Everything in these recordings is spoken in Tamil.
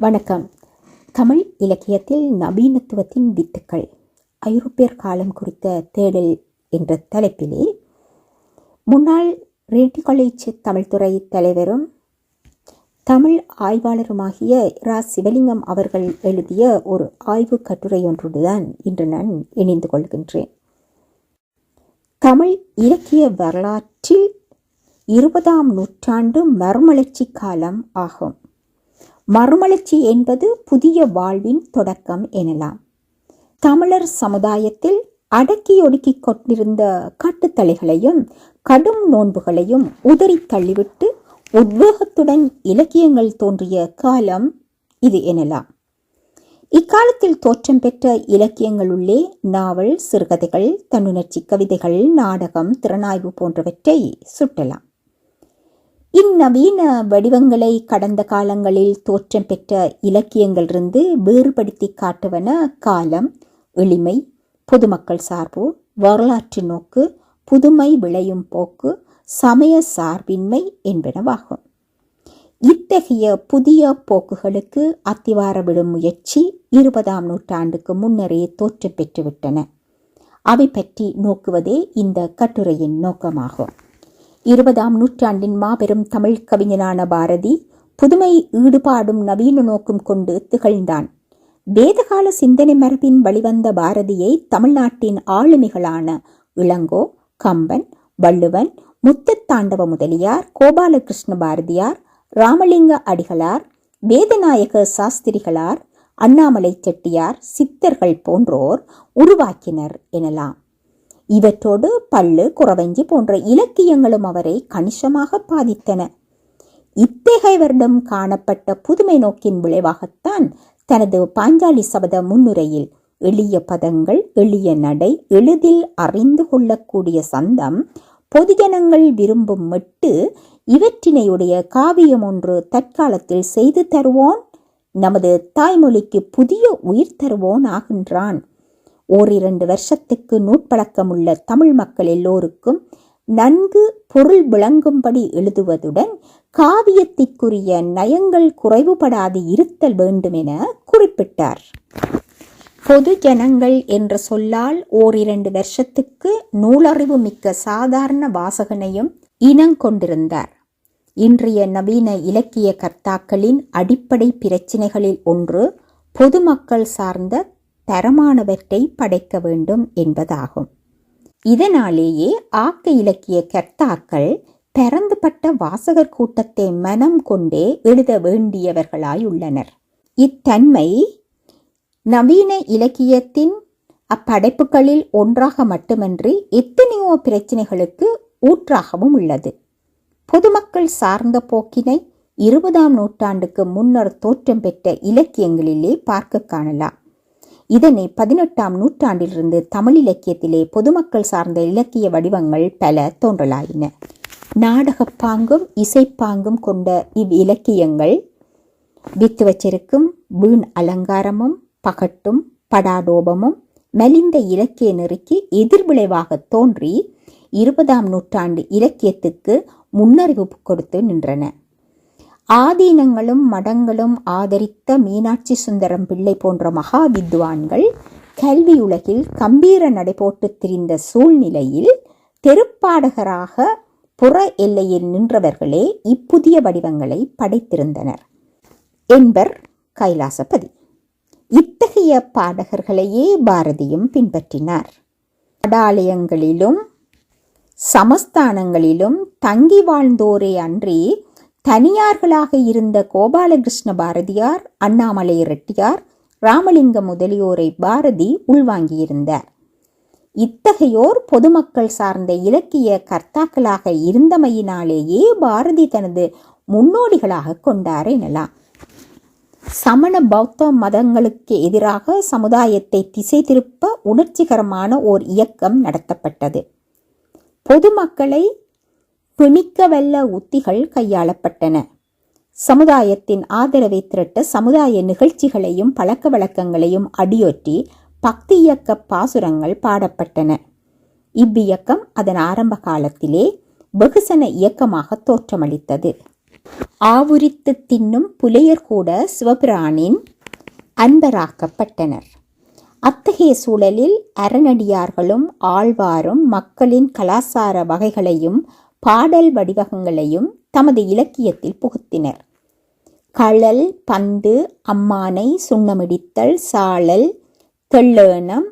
வணக்கம். தமிழ் இலக்கியத்தில் நவீனத்துவத்தின் வித்துக்கள். ஐரோப்பியர் காலம் குறித்த தேடல் என்ற தலைப்பிலே முன்னாள் ரெட்டி காலேஜ் தமிழ்துறை தலைவரும் தமிழ் ஆய்வாளருமாகிய ரா. சிவலிங்கம் அவர்கள் எழுதிய ஒரு ஆய்வு கட்டுரை ஒன்றுடன் இன்று நான் இணைந்து கொள்கின்றேன். தமிழ் இலக்கிய வரலாற்றில் இருபதாம் நூற்றாண்டு மறுமலர்ச்சி காலம் ஆகும். மறுமலர்ச்சி என்பது புதிய வாழ்வின் தொடக்கம் எனலாம். தமிழர் சமுதாயத்தில் அடக்கி ஒடுக்கி கொண்டிருந்த கட்டுத்தலைகளையும் கடும் நோன்புகளையும் உதறி தள்ளிவிட்டு உத்வேகத்துடன் இலக்கியங்கள் தோன்றிய காலம் இது எனலாம். இக்காலத்தில் தோற்றம் பெற்ற இலக்கியங்களுள்ளே நாவல் சிறுகதைகள் தன்னுணர்ச்சி கவிதைகள் நாடகம் திறனாய்வு போன்றவற்றை சுட்டலாம். இந்நவீன வடிவங்களை கடந்த காலங்களில் தோற்றம் பெற்ற இலக்கியங்களிலிருந்து வேறுபடுத்தி காட்டுவன காலம் எளிமை பொதுமக்கள் சார்பு வரலாற்று நோக்கு புதுமை விளையும் போக்கு சமய சார்பின்மை என்பனவாகும். இத்தகைய புதிய போக்குகளுக்கு அத்திவார விடும் முயற்சி இருபதாம் நூற்றாண்டுக்கு முன்னரே தோற்றம் பெற்றுவிட்டன. அவை பற்றி நோக்குவதே இந்த கட்டுரையின் நோக்கமாகும். இருபதாம் நூற்றாண்டின் மாபெரும் தமிழ் கவிஞனான பாரதி புதுமை ஈடுபாடும் நவீன நோக்கும் கொண்டு திகழ்ந்தான். வேதகால சிந்தனை மரபின் வழிவந்த பாரதியை தமிழ்நாட்டின் ஆளுமைகளான இளங்கோ கம்பன் வள்ளுவன் முத்துத்தாண்டவ முதலியார் கோபாலகிருஷ்ண பாரதியார் ராமலிங்க அடிகளார் வேதநாயக சாஸ்திரிகளார் அண்ணாமலை செட்டியார் சித்தர்கள் போன்றோர் உருவாக்கினர் எனலாம். இவற்றோடு பள்ளு குறவஞ்சி போன்ற இலக்கியங்களும் அவரை கணிசமாக பாதித்தன. இத்தகையவரிடம் காணப்பட்ட புதுமை நோக்கின் விளைவாகத்தான் தனது பாஞ்சாலி சபத முன்னுரையில் எளிய பதங்கள் எளிய நடை எளிதில் அறிந்து கொள்ளக்கூடிய சந்தம் பொதுஜனங்கள் விரும்பும் மெட்டு இவற்றினையுடைய காவியம் ஒன்று தற்காலத்தில் செய்து தருவோன் நமது தாய்மொழிக்கு புதிய உயிர் தருவோன் ஆகின்றான் ஓரிரண்டு வருஷத்துக்கு நூற்பழக்கமுள்ள தமிழ் மக்கள் எல்லோருக்கும் நன்கு பொருள் விளங்கும்படி எழுதுவதுடன் காவியத்திற்குரிய நயங்கள் குறைவுபடாது இருத்தல் வேண்டும் என குறிப்பிட்டார். பொது ஜனங்கள் என்ற சொல்லால் ஓரிரண்டு வருஷத்துக்கு நூலறிவு மிக்க சாதாரண வாசகனையும் இனங்கொண்டிருந்தார் இன்றைய நவீன இலக்கிய கர்த்தாக்களின் அடிப்படை பிரச்சினைகளில் ஒன்று பொதுமக்கள் சார்ந்த தரமானவற்றை படைக்க வேண்டும் என்பதாகும். இதனாலேயே ஆக்க இலக்கிய கர்த்தாக்கள் பரந்துபட்ட வாசகர் கூட்டத்தை மனம் கொண்டே எழுத வேண்டியவர்களாயுள்ளனர். இத்தன்மை நவீன இலக்கியத்தின் அப்படைப்புகளில் ஒன்றாக மட்டுமன்றி எத்தனையோ பிரச்சனைகளுக்கு ஊற்றாகவும் உள்ளது. பொதுமக்கள் சார்ந்த போக்கினை இருபதாம் நூற்றாண்டுக்கு முன்னர் தோற்றம் பெற்ற இலக்கியங்களிலே பார்க்க காணலாம். இதனை பதினெட்டாம் நூற்றாண்டிலிருந்து தமிழ் இலக்கியத்திலே பொதுமக்கள் சார்ந்த இலக்கிய வடிவங்கள் பல தோன்றலாயின. நாடகப்பாங்கும் இசைப்பாங்கும் கொண்ட இவ் இலக்கியங்கள் வித்து வச்சிருக்கும் வீண் அலங்காரமும் பகட்டும் படாடோபமும் மெலிந்த இலக்கிய நெருக்கி எதிர்விளைவாக தோன்றி இருபதாம் நூற்றாண்டு இலக்கியத்துக்கு முன்னறிவு கொடுத்து நின்றன. ஆதீனங்களும் மடங்களும் ஆதரித்த மீனாட்சி சுந்தரம் பிள்ளை போன்ற மகா வித்வான்கள் கல்வியுலகில் கம்பீர நடைபோட்டு திரிந்த சூழ்நிலையில் தெருப்பாடகராக புற எல்லையில் நின்றவர்களே இப்புதிய வடிவங்களை படைத்திருந்தனர். என்பர் கைலாசபதி. இத்தகைய பாடகர்களையே பாரதியும் பின்பற்றினார். படாலயங்களிலும் சமஸ்தானங்களிலும் தங்கி வாழ்ந்தோரே அன்றி தனியார்களாக இருந்த கோபாலகிருஷ்ண பாரதியார் அண்ணாமலை ரெட்டியார் ராமலிங்க முதலியோரை பாரதி உள்வாங்கியிருந்தார். இத்தகையோர் பொதுமக்கள் சார்ந்த இலக்கிய கர்த்தாக்களாக இருந்தமையினாலேயே பாரதி தனது முன்னோடிகளாக கொண்டார் எனலாம். சமண பௌத்த மதங்களுக்கு எதிராக சமுதாயத்தை திசை திருப்ப உணர்ச்சிகரமான ஓர் இயக்கம் நடத்தப்பட்டது. பொதுமக்களை பிணிக்கவல்ல உத்திகள் கையாளப்பட்டன. சமுதாயத்தின் ஆதரவை திரட்ட சமுதாய நிகழ்ச்சிகளையும் பழக்க வழக்கங்களையும் அடியொற்றி பக்தி இயக்க பாசுரங்கள் பாடப்பட்டன. இவ்வியக்கம் அதன் ஆரம்ப காலத்திலே வெகுசன இயக்கமாக தோற்றமளித்தது. ஆவுரித்து தின்னும் புலையர் கூட சிவபிரானின் அன்பராக்கப்பட்டனர். அத்தகைய சூழலில் அறநடியார்களும் ஆழ்வாரும் மக்களின் கலாசார வகைகளையும் பாடல் வடிவகங்களையும் தமது இலக்கியத்தில் புகுத்தினர். களல் பந்து அம்மானை சுண்ணமிடித்தல் சாழல் தெள்ளேனம்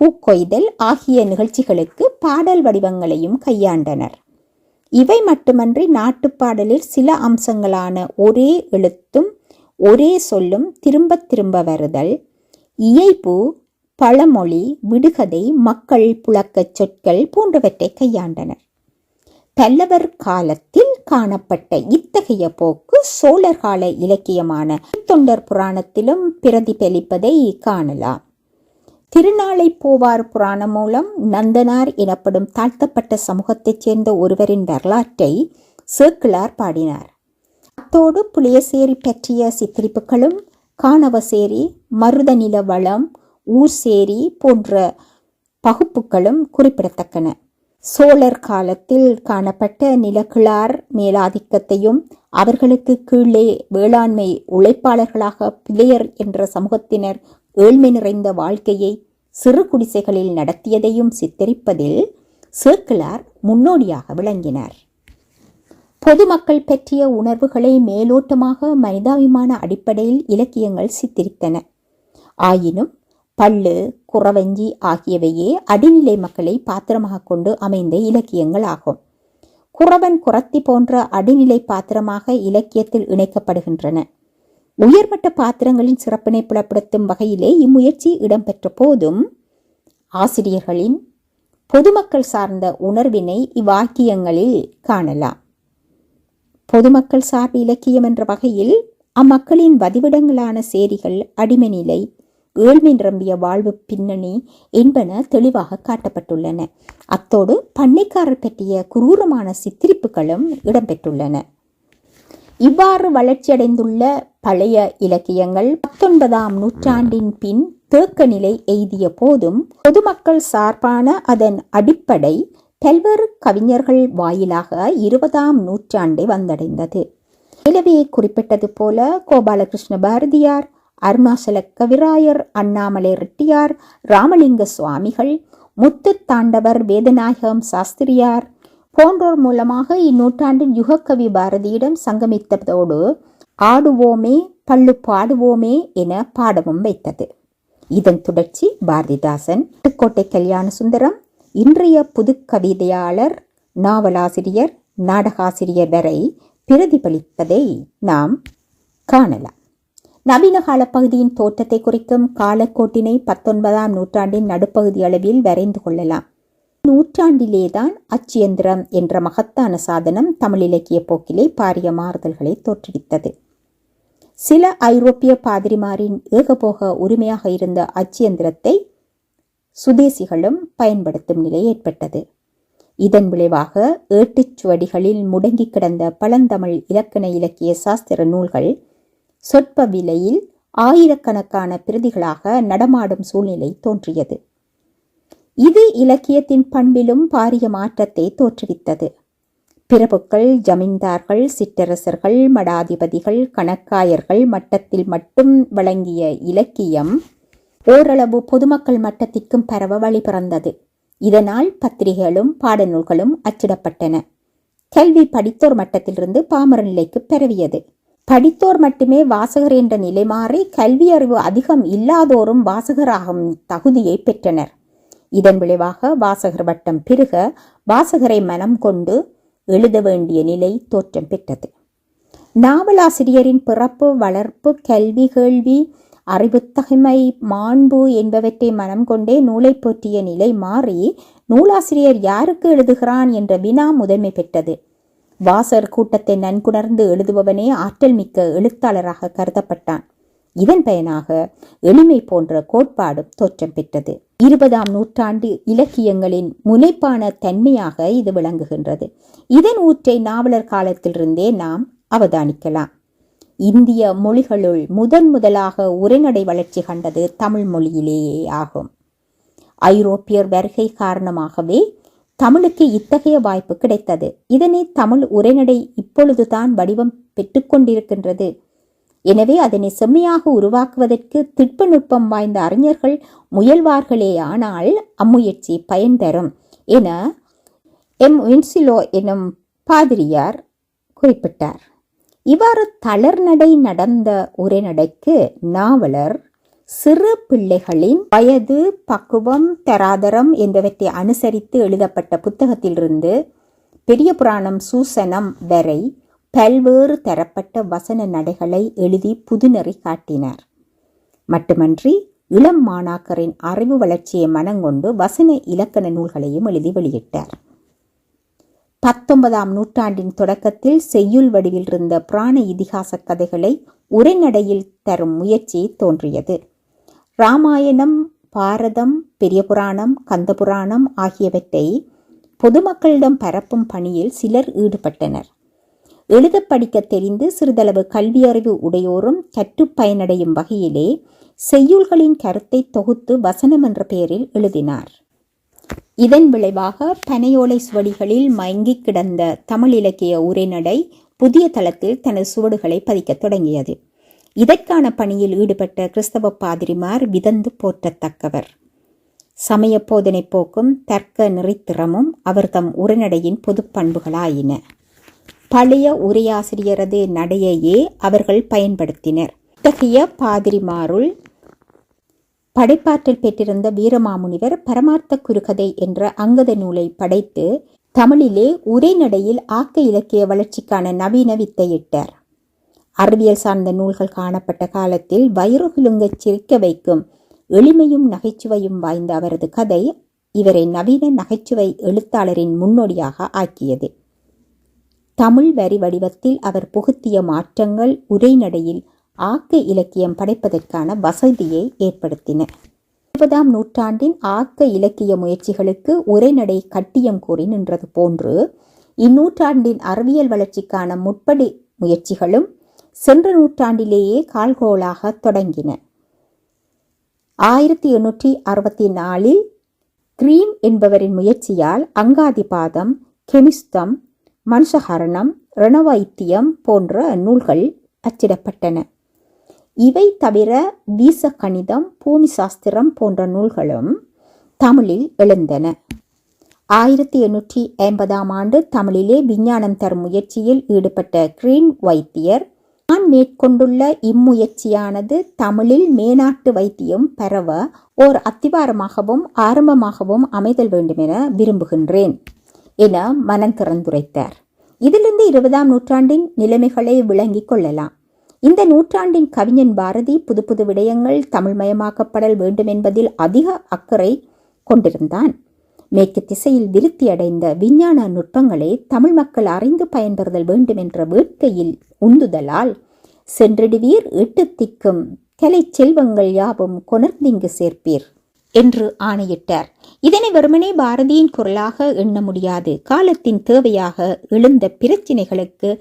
பூக்கொய்தல் ஆகிய நிகழ்ச்சிகளுக்கு பாடல் வடிவங்களையும் கையாண்டனர். இவை மட்டுமன்றி நாட்டுப்பாடலில் சில அம்சங்களான ஒரே எழுத்தும் ஒரே சொல்லும் திரும்ப திரும்ப வருதல் இயைபு பழமொழி விடுகதை மக்கள் புழக்கச் சொற்கள் போன்றவற்றை கையாண்டனர். பல்லவர் காலத்தில் காணப்பட்ட இத்தகைய போக்கு சோழர் கால இலக்கியமான தொண்டர் புராணத்திலும் பிரதிபலிப்பதை காணலாம். திருநாளை போவார் புராணம் மூலம் நந்தனார் எனப்படும் தாழ்த்தப்பட்ட சமூகத்தைச் சேர்ந்த ஒருவரின் வரலாற்றை சேக்கிழார் பாடினார். அத்தோடு புளியசேரி பற்றிய சித்திரிப்புகளும் காணவசேரி மருதநில வளம் ஊர்சேரி போன்ற பகுப்புகளும் குறிப்பிடத்தக்கன. சோழர் காலத்தில் காணப்பட்ட நிலக்கிழார் மேலாதிக்கத்தையும் அவர்களுக்கு கீழே வேளாண்மை உழைப்பாளர்களாக பிள்ளையர் என்ற சமூகத்தினர் ஏழ்மை நிறைந்த வாழ்க்கையை சிறு குடிசைகளில் நடத்தியதையும் சித்தரிப்பதில் சேக்கிழார் முன்னோடியாக விளங்கினார். பொதுமக்கள் பற்றிய உணர்வுகளை மேலோட்டமாக மனிதாபிமான அடிப்படையில் இலக்கியங்கள் சித்தரித்தன. ஆயினும் பல்லு குறவஞ்சி ஆகியவையே அடிநிலை மக்களை பாத்திரமாக கொண்டு அமைந்த இலக்கியங்கள் ஆகும். குறவன் குரத்தி போன்ற அடிநிலை பாத்திரமாக இலக்கியத்தில் இணைக்கப்படுகின்றன. உயர்மட்ட பாத்திரங்களின் சிறப்பினை புலப்படுத்தும் வகையிலே இம்முயற்சி இடம்பெற்ற போதும் ஆசிரியர்களின் பொதுமக்கள் சார்ந்த உணர்வினை இவ்வாக்கியங்களில் காணலாம். பொதுமக்கள் சார்பு இலக்கியம் என்ற வகையில் அம்மக்களின் வதிவிடங்களான சேரிகள் அடிமை நிலை ஏழ்மை நிரம்பிய வாழ்வு பின்னணி என்பன தெளிவாக காட்டப்பட்டுள்ளன. அத்தோடு பண்ணைக்காரர் பற்றிய குரூரமான சித்திரிப்புகளும் இடம்பெற்றுள்ளன. இவ்வாறு வளர்ச்சியடைந்துள்ள பழைய இலக்கியங்கள் பத்தொன்பதாம் நூற்றாண்டின் பின் தேக்க நிலை எய்திய போதும் பொதுமக்கள் சார்பான அதன் அடிப்படை பல்வேறு கவிஞர்கள் வாயிலாக இருபதாம் நூற்றாண்டை வந்தடைந்தது. நிலவே குறிப்பிட்டது போல கோபாலகிருஷ்ண பாரதியார் அருணாசல கவிராயர் அண்ணாமலை ரெட்டியார் ராமலிங்க சுவாமிகள் முத்து தாண்டவர் வேதநாயகம் சாஸ்திரியார் போன்றோர் மூலமாக இந்நூற்றாண்டின் யுகக்கவி பாரதியிடம் சங்கமித்ததோடு ஆடுவோமே பள்ளு பாடுவோமே என பாடவும் வைத்தது. இதன் தொடர்ச்சி பாரதிதாசன். புதுக்கோட்டை கல்யாண சுந்தரம் இன்றைய புது கவிதையாளர் நாவலாசிரியர் நாடகாசிரியர் வரை பிரதிபலிப்பதை நாம் காணலாம். நவீன கால பகுதியின் தோற்றத்தை குறிக்கும் காலக்கோட்டினை பத்தொன்பதாம் நூற்றாண்டின் நடுப்பகுதி அளவில் வரைந்து கொள்ளலாம். நூற்றாண்டிலேதான் அச்சியந்திரம் என்ற மகத்தான சாதனம் தமிழ் இலக்கிய போக்கிலே பாரிய மாறுதல்களை தோற்றுவித்தது. சில ஐரோப்பிய பாதிரிமாரின் ஏகபோக உரிமையாக இருந்த அச்சியந்திரத்தை சுதேசிகளும் பயன்படுத்தும் நிலை ஏற்பட்டது. இதன் விளைவாக ஏட்டுச்சுவடிகளில் முடங்கி கிடந்த பழந்தமிழ் இலக்கண இலக்கிய சாஸ்திர நூல்கள் சொற்ப விலையில் ஆயிரக்கணக்கான பிரதிகளாக நடமாடும் சூழ்நிலை தோன்றியது. இது இலக்கியத்தின் பண்பிலும் பாரிய மாற்றத்தை தோற்றுவித்தது. பிரபுக்கள் ஜமீன்தார்கள் சிற்றரசர்கள் மடாதிபதிகள் கணக்காயர்கள் மட்டத்தில் மட்டும் வழங்கிய இலக்கியம் ஓரளவு பொதுமக்கள் மட்டத்திற்கும் பரவ வழி பிறந்தது. இதனால் பத்திரிகைகளும் பாடநூல்களும் அச்சிடப்பட்டன. கல்வி படித்தோர் மட்டத்திலிருந்து பாமர நிலைக்கு பரவியது. படித்தோர் மட்டுமே வாசகர் என்ற நிலை மாறி கல்வி அறிவு அதிகம் இல்லாதோரும் வாசகராகும் தகுதியை பெற்றனர். இதன் விளைவாக வாசகர் வட்டம் பெருக வாசகரை மனம் கொண்டு எழுத வேண்டிய நிலை தோற்றம் பெற்றது. நாவலாசிரியரின் பிறப்பு வளர்ப்பு கல்வி கேள்வி அறிவுத்தகைமை மாண்பு என்பவற்றை மனம் கொண்டே நூலை போற்றிய நிலை மாறி நூலாசிரியர் யாருக்கு எழுதுகிறான் என்ற வினா முதன்மை பெற்றது. வாசர் கூட்டத்தை நன்குணர்ந்து எழுதுபவனே ஆற்றல் மிக்க எழுத்தாளராக கருதப்பட்டான். இதன் பயனாக எளிமை போன்ற கோட்பாடும் தோற்றம் பெற்றது. இருபதாம் நூற்றாண்டு இலக்கியங்களின் முனைப்பான தன்மையாக இது விளங்குகின்றது. இதன் ஊற்றை நாவலர் காலத்திலிருந்தே நாம் அவதானிக்கலாம். இந்திய மொழிகளுள் முதன் முதலாக உரைநடை வளர்ச்சி கண்டது தமிழ் மொழியிலேயே ஆகும். ஐரோப்பியர் வருகை காரணமாகவே தமிழுக்கு இத்தகைய வாய்ப்பு கிடைத்தது. இதனை தமிழ் உரைநடை இப்பொழுதுதான் வடிவம் பெற்றுக்கொண்டிருக்கின்றது. எனவே அதனை செம்மையாக உருவாக்குவதற்கு திட்பநுட்பம் வாய்ந்த அறிஞர்கள் முயல்வார்களேயானால் அம்முயற்சி பயன் தரும் என எம் வின்சிலோ எனும் பாதிரியார் குறிப்பிட்டார். இவ்வாறு தளர்நடை நடந்த உரைநடைக்கு நாவலர் சிறு பிள்ளைகளின் வயது பக்குவம் தராதரம் என்பவற்றை அனுசரித்து எழுதப்பட்ட புத்தகத்திலிருந்து பெரிய புராணம் சூசனம் வரை பல்வேறு தரப்பட்ட வசன நடைகளை எழுதி புதுநெறி காட்டினார். மட்டுமன்றி இளம் மாணாக்கரின் அறிவு வளர்ச்சியை மனங்கொண்டு வசன இலக்கண நூல்களையும் எழுதி வெளியிட்டார். பத்தொன்பதாம் நூற்றாண்டின் தொடக்கத்தில் செய்யுள் வடிவில் இருந்த புராண இதிகாச கதைகளை உரைநடையில் தரும் முயற்சி தோன்றியது. ராமாயணம் பாரதம் பெரிய புராணம் கந்த புராணம் ஆகியவற்றை பொதுமக்களிடம் பரப்பும் பணியில் சிலர் ஈடுபட்டனர். எழுத படிக்க தெரிந்து சிறிதளவு கல்வியறிவு உடையோரும் கற்றுப் பயனடையும் வகையிலே செய்யுள்களின் கருத்தை தொகுத்து வசனம் என்ற பெயரில் எழுதினார். இதன் விளைவாக பனையோலை சுவடிகளில் மயங்கிக் கிடந்த தமிழ் இலக்கிய உரைநடை புதிய தளத்தில் தனது சுவடுகளை பதிக்கத் தொடங்கியது. இதற்கான பணியில் ஈடுபட்ட கிறிஸ்தவ பாதிரிமார் விதந்து போற்றத்தக்கவர். சமய போதனை போக்கும் தர்க்க நெறித்திறமும் அவர் தம் உரைநடையின் பொது பண்புகளாயின. பழைய உரையாசிரியரது நடையையே அவர்கள் பயன்படுத்தினர். இத்தகைய பாதிரிமாருள் படைப்பாற்றல் பெற்றிருந்த வீரமாமுனிவர் பரமார்த்த குருகதை என்ற அங்கத நூலை படைத்து தமிழிலே உரைநடையில் ஆக்க இலக்கிய வளர்ச்சிக்கான நவீன வித்தையிட்டார். அறிவியல் சார்ந்த நூல்கள் காணப்பட்ட காலத்தில் வயிறுகுலுங்கச் சிரிக்க வைக்கும் எளிமையும் நகைச்சுவையும் வாய்ந்த அவரது கதை இவரை நவீன நகைச்சுவை எழுத்தாளரின் முன்னோடியாக ஆக்கியது. தமிழ் வரி வடிவத்தில் அவர் புகுத்திய மாற்றங்கள் உரைநடையில் ஆக்க இலக்கியம் படைப்பதற்கான வசதியை ஏற்படுத்தின. இருபதாம் நூற்றாண்டின் ஆக்க இலக்கிய முயற்சிகளுக்கு உரைநடை கட்டியம் கூறி நின்றது போன்று இந்நூற்றாண்டின் அறிவியல் வளர்ச்சிக்கான முற்படி முயற்சிகளும் சென்ற நூற்றாண்டிலேயே கால்கோளாக தொடங்கின. ஆயிரத்தி எண்ணூற்றி அறுபத்தி நாலில் கிரீம் என்பவரின் முயற்சியால் அங்காதிபாதம் கெமிஸ்தம் மனுஷஹரணம் ரணவைத்தியம் போன்ற நூல்கள் அச்சிடப்பட்டன. இவை தவிர வீச கணிதம் பூமி சாஸ்திரம் போன்ற நூல்களும் தமிழில் எழுந்தன. ஆயிரத்தி எண்ணூற்றி ஐம்பதாம் ஆண்டு தமிழிலே விஞ்ஞானம் தரும் முயற்சியில் ஈடுபட்ட கிரீன் வைத்தியர் மேற்கொண்டுள்ள இம்முயற்சியானது தமிழில் மேனாட்டு வைத்தியம் பரவ ஓர் அத்திவாரமாகவும் ஆரம்பமாகவும் அமைதல் வேண்டுமென விரும்புகின்றேன் என மனம் திறந்துரைத்தார். இதிலிருந்து இருபதாம் நூற்றாண்டின் நிலைமைகளை விளங்கிக் கொள்ளலாம். இந்த நூற்றாண்டின் கவிஞன் பாரதி புது புது விடயங்கள் தமிழ்மயமாக்கப்படல் வேண்டும் என்பதில் அதிக அக்கறை கொண்டிருந்தான். மேற்கு திசையில் விருத்தி அடைந்த விஞ்ஞான நுட்பங்களை தமிழ் மக்கள் அறிந்து பயன்பெறுதல் வேண்டும் என்ற வேட்கையில் உந்துதலால் சென்றிடுவீர் எட்டு திக்கும் கலை செல்வங்கள் யாவும் கொணர்ந்திங்கு சேர்ப்பீர் என்று ஆணையிட்டார். இதனை வெறுமனே பாரதியின் குரலாக எண்ண முடியாது. காலத்தின் தேவையாக எழுந்த பிரச்சினைகளுக்கு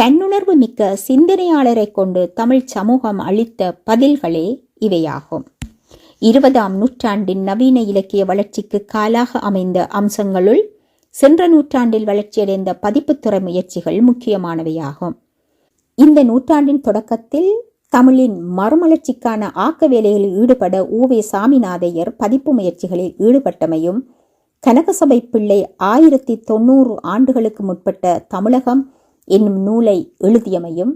தன்னுணர்வு மிக்க சிந்தனையாளரை கொண்டு தமிழ் சமூகம் அளித்த பதில்களே இவையாகும். இருபதாம் நூற்றாண்டின் நவீன இலக்கிய வளர்ச்சிக்கு காலாக அமைந்த அம்சங்களுள் சென்ற நூற்றாண்டில் வளர்ச்சியடைந்த பதிப்புத்துறை முயற்சிகள் முக்கியமானவையாகும். இந்த நூற்றாண்டின் தொடக்கத்தில் தமிழின் மறுமலர்ச்சிக்கான ஆக்க வேலைகளில் ஈடுபட ஊவே சாமிநாதையர் பதிப்பு முயற்சிகளில் ஈடுபட்டமையும் கனகசபை பிள்ளை ஆயிரத்தி தொண்ணூறு ஆண்டுகளுக்கு முற்பட்ட தமிழகம் என்னும் நூலை எழுதியமையும்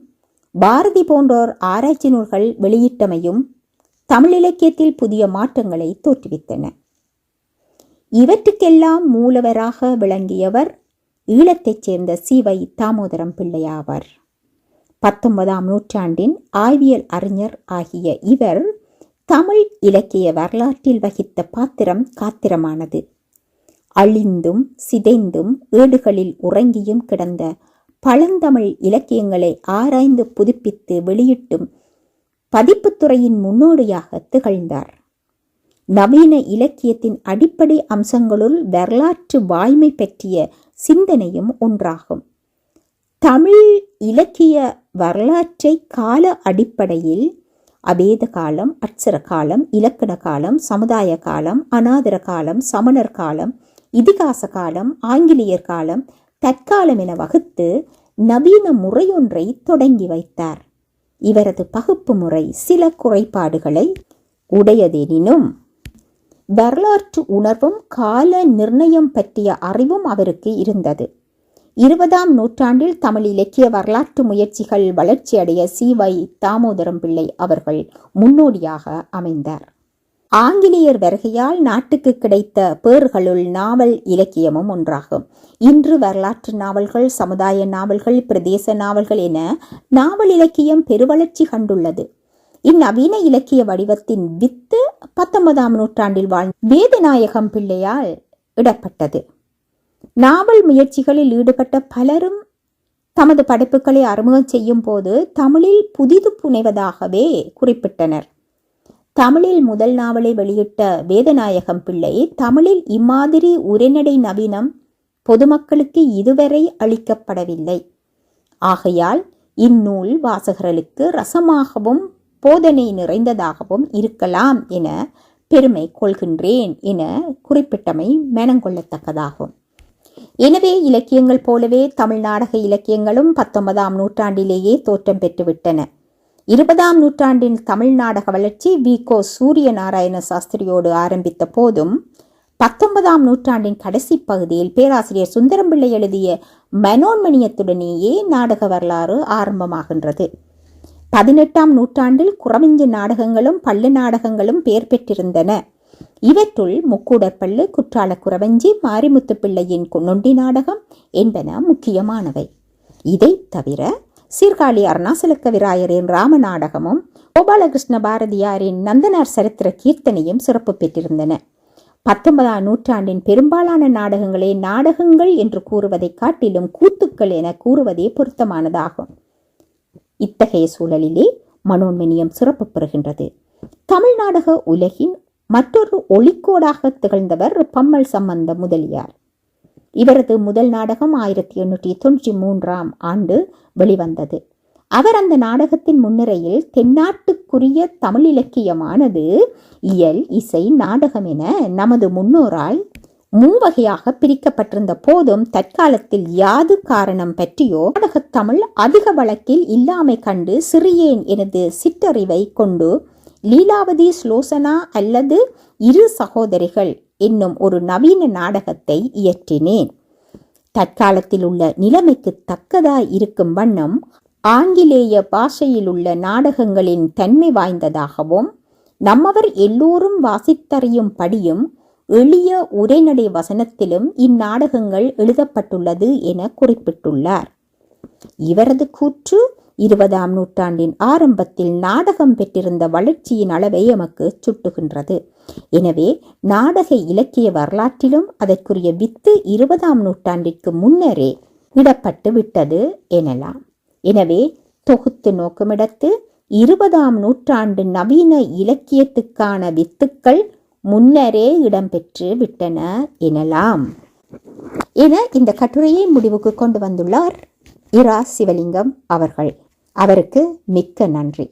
பாரதி போன்றோர் ஆராய்ச்சி நூல்கள் வெளியிட்டமையும் தமிழ் இலக்கியத்தில் புதிய மாற்றங்களை தோற்றுவித்தன. இவற்றுக்கெல்லாம் மூலவராக விளங்கியவர் ஈழத்தைச் சேர்ந்த சிவை தாமோதரம் பிள்ளையாவார். பத்தொன்பதாம் நூற்றாண்டின் ஆய்வியல் அறிஞர் ஆகிய இவர் தமிழ் இலக்கிய வரலாற்றில் வகித்த பாத்திரம் காத்திரமானது. அழிந்தும் சிதைந்தும் ஏடுகளில் உறங்கியும் கிடந்த பழந்தமிழ் இலக்கியங்களை ஆராய்ந்து புதுப்பித்து வெளியிட்டும் பதிப்புத்துறையின் முன்னோடியாக திகழ்ந்தார். நவீன இலக்கியத்தின் அடிப்படை அம்சங்களுள் வரலாற்று வாய்மை பற்றிய சிந்தனையும் ஒன்றாகும். தமிழ் இலக்கிய வரலாற்றை கால அடிப்படையில் அபேத காலம் அட்சர காலம் இலக்கண காலம் சமுதாய காலம் அநாதர காலம் சமணர் காலம் இதிகாச காலம் ஆங்கிலேயர் காலம் தற்காலம் என வகுத்து நவீன முறையொன்றை தொடங்கி வைத்தார். இவரது பகுப்பு முறை சில குறைபாடுகளை உடையதெனினும் வரலாற்று உணர்வும் கால நிர்ணயம் பற்றிய அறிவும் அவருக்கு இருந்தது. இருபதாம் நூற்றாண்டில் தமிழ் இலக்கிய வரலாற்று முயற்சிகள் வளர்ச்சியடைய வை தாமோதரம் பிள்ளை அவர்கள் முன்னோடியாக அமைந்தார். ஆங்கிலேயர் வருகையால் நாட்டுக்கு கிடைத்த பேர்களுள் நாவல் இலக்கியமும் ஒன்றாகும். இன்று வரலாற்று நாவல்கள் சமுதாய நாவல்கள் பிரதேச நாவல்கள் என நாவல் இலக்கியம் பெருவளர்ச்சி கண்டுள்ளது. இந்நவீன இலக்கிய வடிவத்தின் வித்து பத்தொன்பதாம் நூற்றாண்டில் வாழ்ந்த வேதநாயகம் பிள்ளையால் இடப்பட்டது. நாவல் முயற்சிகளில் ஈடுபட்ட பலரும் தமது படைப்புகளை அறிமுகம் செய்யும் போது தமிழில் புதிது புனைவதாகவே குறிப்பிட்டனர். தமிழில் முதல் நாவலை வெளியிட்ட வேதநாயகம் பிள்ளை தமிழில் இம்மாதிரி உரைநடை நவீனம் பொதுமக்களுக்கு இதுவரை அளிக்கப்படவில்லை. ஆகையால் இந்நூல் வாசகர்களுக்கு ரசமாகவும் போதனை நிறைந்ததாகவும் இருக்கலாம் என பெருமை கொள்கின்றேன் என குறிப்பிட்டமை மெனங்கொள்ளத்தக்கதாகும். எனவே இலக்கியங்கள் போலவே தமிழ் நாடக இலக்கியங்களும் பத்தொன்பதாம் நூற்றாண்டிலேயே தோற்றம் பெற்றுவிட்டன. இருபதாம் நூற்றாண்டின் தமிழ் நாடக வளர்ச்சி வி. கோ. சூரிய நாராயண சாஸ்திரியோடு ஆரம்பித்த போதும் பத்தொன்பதாம் நூற்றாண்டின் கடைசி பகுதியில் பேராசிரியர் சுந்தரம்பிள்ளை எழுதிய மனோன்மணியத்துடனேயே நாடக வரலாறு ஆரம்பமாகின்றது. பதினெட்டாம் நூற்றாண்டில் குறவிஞ்சு நாடகங்களும் பள்ளு நாடகங்களும் பெயர் பெற்றிருந்தன. இவற்றுள் முக்கூடற்பள்ளு குற்றால குறவஞ்சி மாரிமுத்துப்பிள்ளையின் நொண்டி நாடகம் என்பன முக்கியமானவை. இதை தவிர சீர்காழி அருணாசலக்க விராயரின் ராம நாடகமும் கோபாலகிருஷ்ண பாரதியாரின் நந்தனார் சரித்திர கீர்த்தனையும் சிறப்பு பெற்றிருந்தன. பத்தொன்பதாம் நூற்றாண்டின் பெரும்பாலான நாடகங்களே நாடகங்கள் என்று கூறுவதை காட்டிலும் கூத்துக்கள் என கூறுவதே பொருத்தமானதாகும். இத்தகைய சூழலிலே மனோன்மணியம் சிறப்பு பெறுகின்றது. தமிழ் நாடக உலகின் மற்றொரு ஒளிக்கோடாக திகழ்ந்தவர் பம்மல் சம்பந்த முதலியார். இவரது முதல் நாடகம் ஆயிரத்தி எண்ணூற்றி தொண்ணூற்றி மூன்றாம் ஆண்டு வெளிவந்தது. அவர் அந்த நாடகத்தின் முன்னிறையில் தென்னாட்டுக்குரிய தமிழ் இலக்கியமானது இயல் இசை நாடகம் என நமது முன்னோரால் மூவகையாக பிரிக்கப்பட்டிருந்த போதும் தற்காலத்தில் யாது காரணம் பற்றியோ நாடகத்தமிழ் அதிக வழக்கில் இல்லாமை கண்டு சிறியேன் எனது சிற்றறிவை கொண்டு லீலாவதி ஸ்லோசனா அல்லது இரு சகோதரிகள் என்னும் ஒரு நவீன நாடகத்தை இயற்றினேன். தற்காலத்தில் உள்ள நிலைமைக்கு தக்கதாய் இருக்கும் வண்ணம் ஆங்கிலேய பாஷையில் உள்ள நாடகங்களின் தன்மை வாய்ந்ததாகவும் நம்மவர் எல்லோரும் வாசித்தறியும் படியும் எளிய உரைநடை வசனத்திலும் இந்நாடகங்கள் எழுதப்பட்டுள்ளது என குறிப்பிட்டுள்ளார். இவரது கூற்று இருபதாம் நூற்றாண்டின் ஆரம்பத்தில் நாடகம் பெற்றிருந்த வளர்ச்சியின் அளவை எமக்கு சுட்டுகின்றது. எனவே நாடக இலக்கிய வரலாற்றிலும் அதற்குரிய வித்து இருபதாம் நூற்றாண்டிற்கு முன்னரே இடப்பட்டு விட்டது எனலாம். எனவே தொகுத்து நோக்குமிடத்து இருபதாம் நூற்றாண்டு நவீன இலக்கியத்துக்கான வித்துக்கள் முன்னரே இடம்பெற்று விட்டன எனலாம். என இந்த கட்டுரையை முடிவுக்கு கொண்டு வந்துள்ளார் இரா சிவலிங்கம் அவர்கள். அவருக்கு மிக்க நன்றி.